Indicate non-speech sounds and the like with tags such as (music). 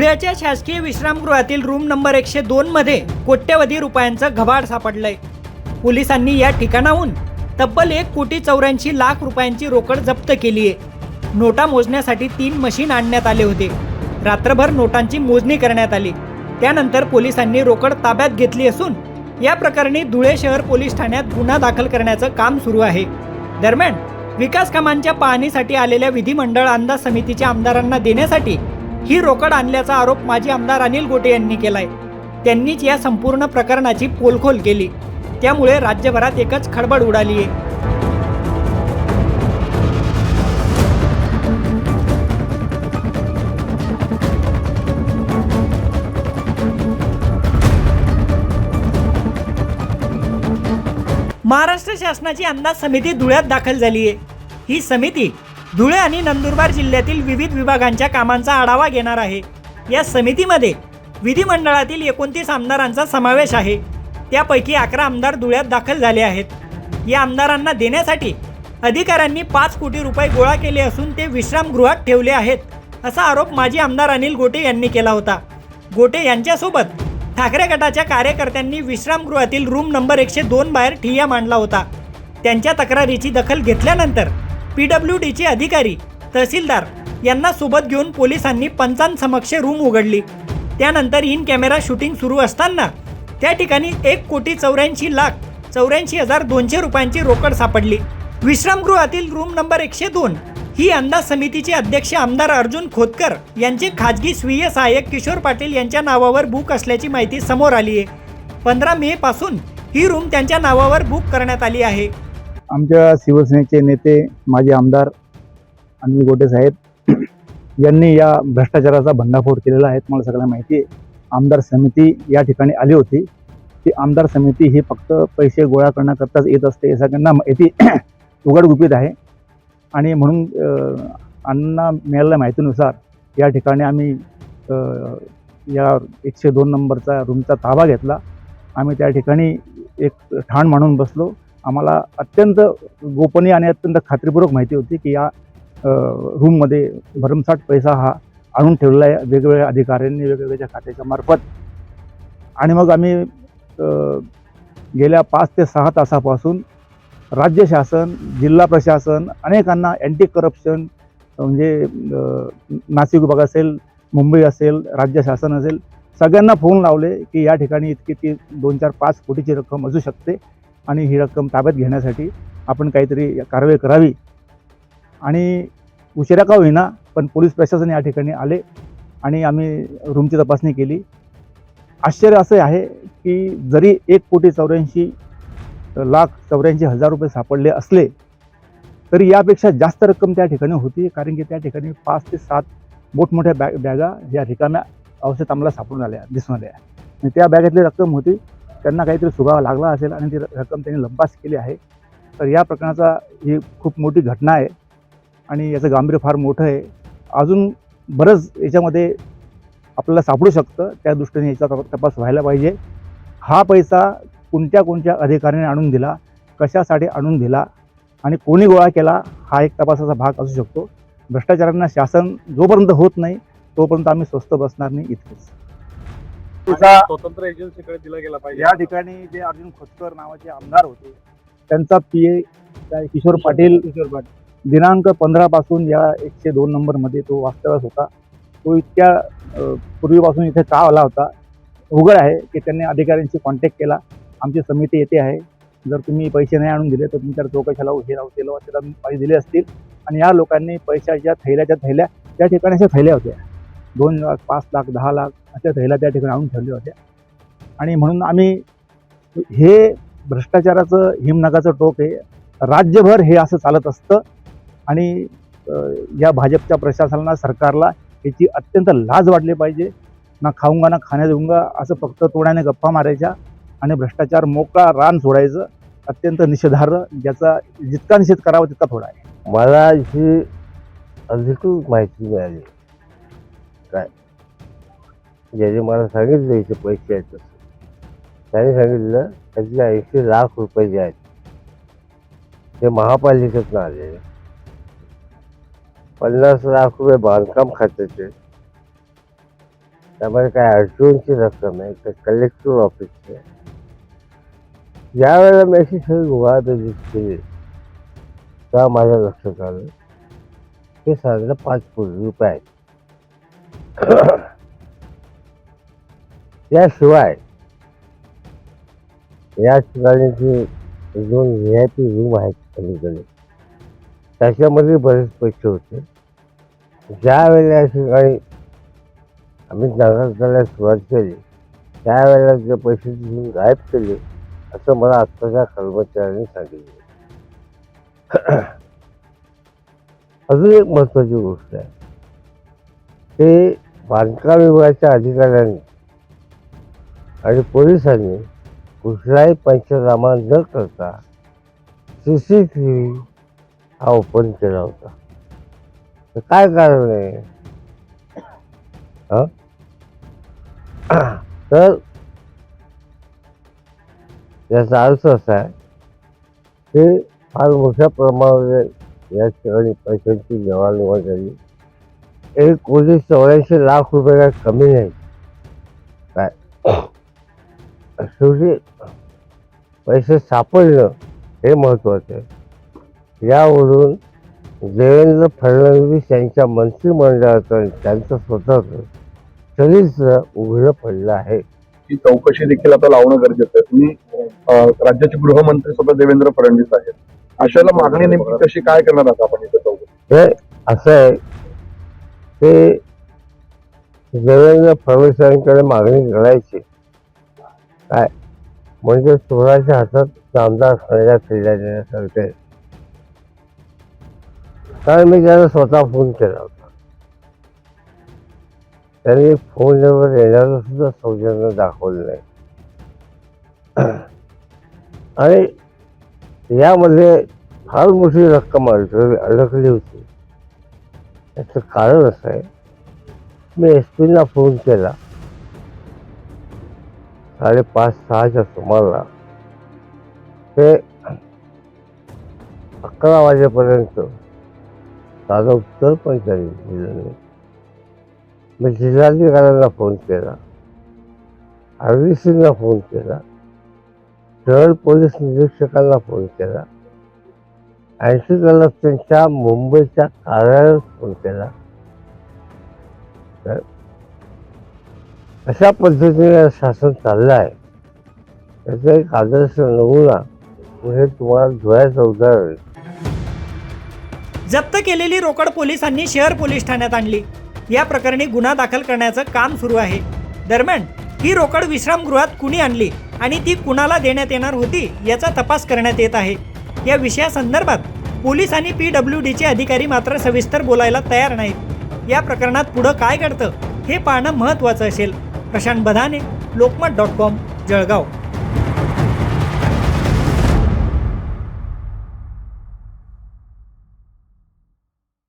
धुळ्याच्या शासकीय विश्रामगृहातील room number एकशे दोन मध्ये कोट्यवधी रुपयांचं घबाड सापडलंय. पोलिसांनी या ठिकाणाहून तब्बल एक कोटी चौऱ्याऐंशी लाख रुपयांची रोकड जप्त केली आहे नोटा मोजण्यासाठी तीन मशीन आणण्यात आले होते. रात्रभर नोटांची मोजणी करण्यात आली. त्यानंतर पोलिसांनी रोकड ताब्यात घेतली असून या प्रकरणी धुळे शहर पोलीस ठाण्यात गुन्हा दाखल करण्याचं काम सुरू आहे. दरम्यान विकास कामांच्या पाहणीसाठी आलेल्या विधिमंडळ अंदाज समितीच्या आमदारांना देण्यासाठी ही रोकड आणल्याचा आरोप माजी आमदार अनिल गोटे यांनी केलाय. त्यांनीच या संपूर्ण प्रकरणाची पोलखोल केली. त्यामुळे राज्यभरात एकच खडबड उडाली आहे महाराष्ट्र शासनाची अंदाज समिती धुळ्यात दाखल झाली आहे ही समिती धुळे आणि नंदुरबार जिल्ह्यातील विविध विभागांच्या कामांचा आढावा घेणार आहे. या समितीमध्ये विधिमंडळातील एकोणतीस आमदारांचा समावेश आहे. त्यापैकी अकरा आमदार धुळ्यात दाखल झाले आहेत. या आमदारांना देण्यासाठी अधिकाऱ्यांनी पाच कोटी रुपये गोळा केले असून ते विश्रामगृहात ठेवले आहेत असा आरोप माजी आमदार अनिल गोटे यांनी केला होता. गोटे यांच्यासोबत ठाकरे गटाच्या कार्यकर्त्यांनी विश्रामगृहातील रूम नंबर एकशे दोन बाहेर ठिय्या मांडला होता. त्यांच्या तक्रारीची दखल घेतल्यानंतर पी डब्ल्यू डीचे अधिकारी तहसीलदार यांना सोबत घेऊन पोलिसांनी पंचांसमक्ष रूम उघडली. त्यानंतर इन कॅमेरा शूटिंग सुरू असताना त्या ठिकाणी एक कोटी चौऱ्याऐंशी लाख चौऱ्याऐंशी हजार दोनशे रुपयांची रोकड सापडली. विश्रामगृहातील रूम नंबर एकशे दोन ही अंदाज समितीचे अध्यक्ष आमदार अर्जुन खोतकर यांचे खाजगी स्वीय सहाय्यक किशोर पाटील यांच्या नावावर बुक असल्याची माहिती समोर आली आहे पंधरा मे पासून ही रूम त्यांच्या नावावर बुक करण्यात आली आहे. आमच्या शिवसेनेचे नेते माजी आमदार अनिल गोटे साहेब यांनी या भ्रष्टाचाराचा भंडाफोड केलेला आहे तुम्हाला सगळ्यांना माहिती आहे. आमदार समिती या ठिकाणी आली होती. ती आमदार समिती ही फक्त पैसे गोळा करण्याकरताच येत असते हे सगळ्यांना माहिती (clears throat) उघडगुपित आहे. आणि म्हणून अण्णा मिळालेल्या माहितीनुसार या ठिकाणी आम्ही या एकशे दोन नंबरचा रूमचा ताबा घेतला. आम्ही त्या ठिकाणी एक ठाण मांडून बसलो. आम्हाला अत्यंत गोपनीय आणि अत्यंत खात्रीपूर्वक माहिती होती की या रूममध्ये भरमसाठ पैसा हा आणून ठेवलेला आहे. वेगवेगळ्या अधिकाऱ्यांनी वेगवेगळ्या खात्याच्या मार्फत. आणि मग आम्ही गेल्या पाच ते सहा तासापासून राज्य शासन जिल्हा प्रशासन अनेकांना अँटी करप्शन म्हणजे नाशिक विभाग असेल मुंबई असेल राज्य शासन असेल सगळ्यांना फोन लावले की या ठिकाणी इतकी ती दोन चार पाच कोटीची रक्कम असू शकते. आणि ही रक्कम ताब्यात घेण्यासाठी आपण काहीतरी कारवाई करावी. आणि उशिरा का होईना पण पोलीस प्रशासन या ठिकाणी आले आणि आम्ही रूमची तपासणी केली. आश्चर्य असं आहे की जरी एक कोटी चौऱ्याऐंशी लाख चौऱ्याऐंशी हजार रुपये सापडले असले तरी यापेक्षा जास्त रक्कम त्या ठिकाणी होती कारण की त्या ठिकाणी पाच ते सात मोठमोठ्या बॅग बॅगा या रिकाम्या अवस्थेत आम्हाला सापडून आल्या दिसून आल्या. आणि त्या बॅगेतली रक्कम होती त्यांना काहीतरी सुगावा लागला असेल आणि ती रक्कम त्यांनी लंपास केली आहे तर या प्रकरणाचा ही खूप मोठी घटना आहे आणि याचं गांभीर्य फार मोठं आहे. अजून बरंच याच्यामध्ये आपल्याला सापडू शकतं त्या दृष्टीने याचा तपास व्हायला पाहिजे. हा पैसा कोणत्या कोणत्या अधिकाऱ्याने आणून दिला कशासाठी आणून दिला आणि कोणी गोळा केला हा एक तपासाचा भाग असू शकतो. भ्रष्टाचारांना शासन जोपर्यंत होत नाही तोपर्यंत आम्ही स्वस्त बसणार नाही इतकेच स्वतंत्र एजन्सीकडे दिला गेला पाहिजे. या ठिकाणी जे अर्जुन खोतकर नावाचे आमदार होते त्यांचा पी ए किशोर पाटील किशोर पाटील. दिनांक पंधरा पासून या एकशे दोन नंबरमध्ये तो वास्तव्यास होता. तो इतक्या पूर्वीपासून इथे का आला होता? उघड आहे की त्यांनी अधिकाऱ्यांशी कॉन्टॅक्ट केला. आमची समिती येते आहे. जर तुम्ही पैसे नाही आणून दिले तर तुमच्या चौकशाला हे राहू ते त्याला पैसे दिले असतील. आणि या लोकांनी पैशाच्या थैल्याच्या थैल्या त्या ठिकाणी अशा थैल्या होत्या. दोन लाख पाच लाख दहा लाख अशा थैल्या त्या ठिकाणी आणून ठेवल्या होत्या. आणि म्हणून आम्ही हे भ्रष्टाचाराचं हिमनगाचं टोक हे राज्यभर हे असं चालत असतं. आणि या भाजपच्या प्रशासनाला सरकारला याची अत्यंत लाज वाटली पाहिजे. ना खाऊंगा ना खाण्या देऊंगा असं फक्त तोड्याने गप्पा मारायच्या आणि भ्रष्टाचार मोकळा रान सोडायचं. अत्यंत निषेधार्ह ज्याचा जितका निषेध करावा तितका थोडा आहे. मला ही अधिकृत माहिती मिळाली. काय? ज्याने मला सांगितलं इथे पैसे आहेत तसं. त्याने सांगितलं त्यातले ऐंशी लाख रुपये जे आहेत ते महापालिकेतनं आलेले पन्नास लाख रुपये बांधकाम खात्याचे त्यामध्ये काय अडचणची रक्कम आहे तर कलेक्टर ऑफिसचे ज्यावेळेला वेळेला मी अशी सगळी गुहादजीत केली. तेव्हा माझ्या लक्षात आलं? ते साधारण पाच कोटी रुपये आहेत. याशिवाय या ठिकाणी जे दोन व्ही आय पी रूम आहेत अलीकडे त्याच्यामध्ये बरेच पैसे होते. ज्यावेळेला या ठिकाणी आम्ही जागा करायला सुरुवात केली त्यावेळेला जे पैसे तिथून गायब केले असं मला आत्ताच्या कर्मचाऱ्यांनी सांगितलं. (clears throat) अजून एक महत्त्वाची गोष्ट आहे. ते बांधकाम विभागाच्या अधिकाऱ्यांनी आणि पोलिसांनी कुठलाही पंचनामा न करता सी सी टी व्ही हा ओपन केला होता. तर काय कारण आहे? तर याचा अर्थ असा आहे की फार मोठ्या प्रमाणावर या ठिकाणी पैशांची देवाणघेवाण झाली. एक कोटी चौऱ्याऐंशी लाख रुपये काय कमी नाही. काय? शेवटी पैसे सापडलं हे महत्वाचं आहे. यावरून देवेंद्र फडणवीस यांच्या मंत्रिमंडळाचं त्यांचं स्वतःचं चरित्र उघडं पडलं आहे. ही चौकशी देखील आता लावणं गरजेचं आहे. तुम्ही राज्याचे गृहमंत्री सुद्धा देवेंद्र फडणवीस आहेत. अशाला मागणी नेमकी कशी काय करणार आहात आपण इथं चौकशी? हे असं आहे ते देवेंद्र फडणवीसांकडे मागणी करायची. काय? म्हणजे चोराच्या हातात चांदा खऱ्या फिरल्यासारखे कारण मी त्याला स्वतः फोन केला होता. त्यांनी फोनवर येणारं सुद्धा सौजन्य दाखवलं नाही. (clears throat) आणि यामध्ये फार मोठी रक्कम अडकली अडकली होती. याचं कारण असं आहे मी एस पीला फोन केला. साडेपाच सहाच्या सुमाराला. ते अकरा वाजेपर्यंत साधं उत्तर पण त्यांनी दिलं नाही मी जिल्हाधिकाऱ्यांना फोन केला. आर डी सीला फोन केला. शहर पोलीस निरीक्षकांना फोन केला. ऐंशी त्यांच्या मुंबईच्या कार्यालयात फोन केला. तर अशा पद्धतीने शासन चाललं आहे त्याचा एक आदर्श नमुना म्हणजे तुम्हाला धुळ्याचं उदाहरण जप्त केलेली रोकड पोलिसांनी शहर पोलीस ठाण्यात आणली. या प्रकरणी गुन्हा दाखल करण्याचं काम सुरू आहे. दरम्यान ही रोकड विश्रामगृहात कुणी आणली आणि ती कुणाला देण्यात येणार होती याचा तपास करण्यात येत आहे. या विषयासंदर्भात पोलीस आणि पी डब्ल्यू डीचे अधिकारी मात्र सविस्तर बोलायला तयार नाहीत. या प्रकरणात पुढं काय घडतं हे पाहणं महत्त्वाचं असेल. प्रशांत बधाने लोकमत डॉट कॉम जळगाव.